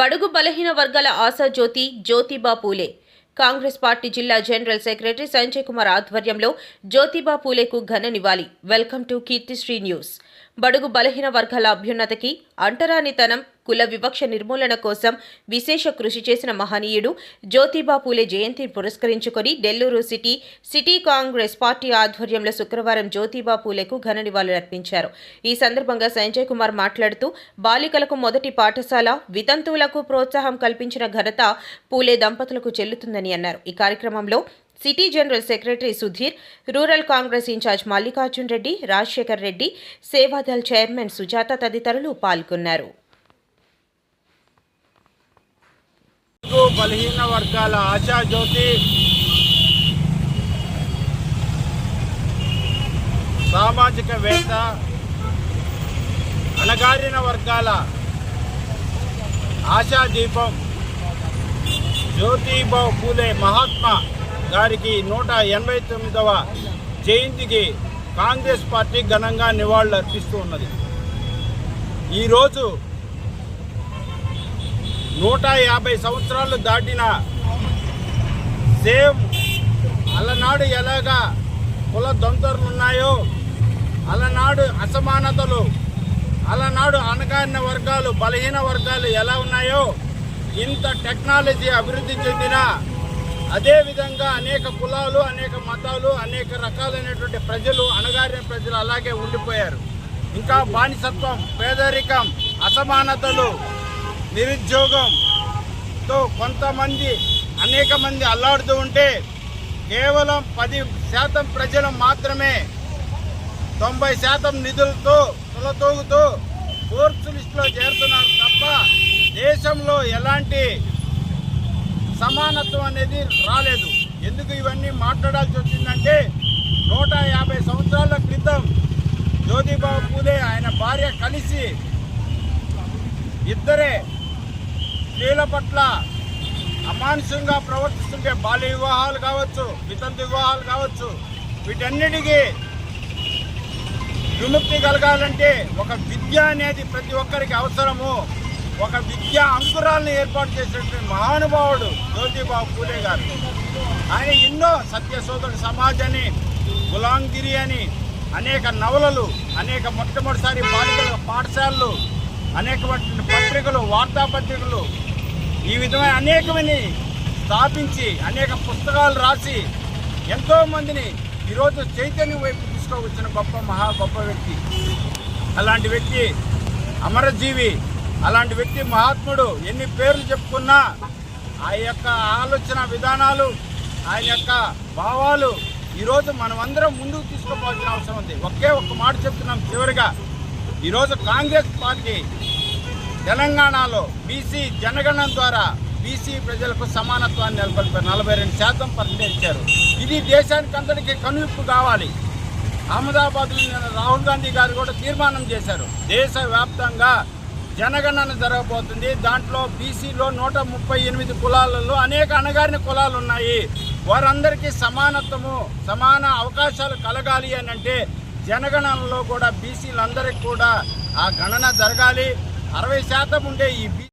బడుగు బలహీన వర్గాల ఆశాజ్యోతి జ్యోతిబా పూలే. కాంగ్రెస్ పార్టీ జిల్లా జనరల్ సెక్రటరీ సంజయ్ కుమార్ ఆధ్వర్యంలో జ్యోతిబా పూలేకు ఘన నివాళి. Welcome to Keerthisri news. బడుగు బలహీన వర్గాల అభ్యున్నతికి అంటరానితనం కుల వివక్ష నిర్మూలన కోసం విశేష కృషి చేసిన మహనీయుడు జ్యోతిబా పూలే జయంతిని పురస్కరించుకొని Nellore city city Congress party ఆధ్వర్యంలో శుక్రవారం జ్యోతిబా పూలేకు ఘన నివాళులర్పించారు ఈ సందర్భంగా సంజయ్ కుమార్ మాట్లాడుతూ బాలికలకు మొదటి పాఠశాల వితంతువులకు ప్రోత్సాహం కల్పించిన ఘనత పూలే దంపతులకు చెల్లుతుందని అన్నారు. ఈ కార్యక్రమంలో city general secretary Sudheer rural Congress incharge Mallikarjun Reddy Rajasekhar Reddy Seva Dal chairman Sujatha తదితరులు పాల్గొన్నారు బడుగు బలహీన వర్గాల ఆశాజ్యోతి సామాజికవేత్త అణగారిన వర్గాల ఆశాదీపం జ్యోతిబావు పూలే మహాత్మా గారికి నూట ఎనభై తొమ్మిదవ జయంతికి కాంగ్రెస్ పార్టీ ఘనంగా నివాళులు అర్పిస్తూ ఉన్నది ఈరోజు నూట యాభై సంవత్సరాలు దాటిన సేమ్ అలనాడు ఎలాగా కుల దొంతరులు ఉన్నాయో అలనాడు అసమానతలు అలనాడు అణగారిన వర్గాలు బలహీన వర్గాలు ఎలా ఉన్నాయో ఇంత టెక్నాలజీ అభివృద్ధి చెందిన అదేవిధంగా అనేక కులాలు అనేక మతాలు అనేక రకాలైనటువంటి ప్రజలు అణగారిన ప్రజలు అలాగే ఉండిపోయారు. ఇంకా బానిసత్వం పేదరికం అసమానతలు నిరుద్యోగంతో కొంతమంది అనేక మంది అల్లాడుతూ ఉంటే కేవలం పది శాతం ప్రజలు మాత్రమే తొంభై శాతం నిధులతో తులతూగుతూ కోర్సు లిస్టులో చేరుతున్నారు తప్ప దేశంలో ఎలాంటి సమానత్వం అనేది రాలేదు. ఎందుకు ఇవన్నీ మాట్లాడాల్సి వచ్చిందంటే నూట యాభై సంవత్సరాల క్రితం జ్యోతిబాబు పూలే ఆయన భార్య కలిసి ఇద్దరే స్త్రీల పట్ల అమానుషంగా ప్రవర్తిస్తుంటే బాల్య వివాహాలు కావచ్చు వితంతు వివాహాలు కావచ్చు వీటన్నిటికీ విముక్తి కలగాలంటే ఒక విద్య అనేది ప్రతి ఒక్కరికి అవసరము. ఒక విద్య అంకురాలను ఏర్పాటు చేసినటువంటి మహానుభావుడు జ్యోతిబాబు పూలే గారు. ఆయన ఎన్నో సత్యశోధన సమాజ్ అని గులాంగిరి అని అనేక నవలలు అనేక మొట్టమొదటిసారి బాలికల పాఠశాలలు అనేకమైన పత్రికలు వార్తాపత్రికలు ఈ విధమైన అనేకమని స్థాపించి అనేక పుస్తకాలు రాసి ఎంతో మందిని ఈరోజు చైతన్యం వైపు తీసుకోవచ్చిన గొప్ప మహా గొప్ప వ్యక్తి. అలాంటి వ్యక్తి అమరజీవి అలాంటి వ్యక్తి మహాత్ముడు. ఎన్ని పేర్లు చెప్పుకున్నా ఆ యొక్క ఆలోచన విధానాలు ఆయన యొక్క భావాలు ఈరోజు మనమందరం ముందుకు తీసుకోవాల్సిన అవసరం ఉంది. ఒకే ఒక్క మాట చెప్తున్నాం చివరిగా. ఈరోజు కాంగ్రెస్ పార్టీ తెలంగాణలో బీసీ జనగణన ద్వారా బీసీ ప్రజలకు సమానత్వాన్ని నెలకొల్పారు. నలభై రెండు శాతం పర్సెంటేజ్ ఇచ్చారు. ఇది దేశానికి అందరికీ కనువిప్పు కావాలి. అహ్మదాబాద్లో నిన్న రాహుల్ గాంధీ గారు కూడా తీర్మానం చేశారు. దేశవ్యాప్తంగా జనగణన జరగబోతుంది. దాంట్లో బీసీలో నూట ముప్పై ఎనిమిది కులాలలో అనేక అణగారిన కులాలు ఉన్నాయి. వారందరికీ సమానత్వము సమాన అవకాశాలు కలగాలి అని అంటే జనగణనలో కూడా బీసీలందరికీ కూడా ఆ గణన జరగాలి. అరవై శాతం ఉండే ఈ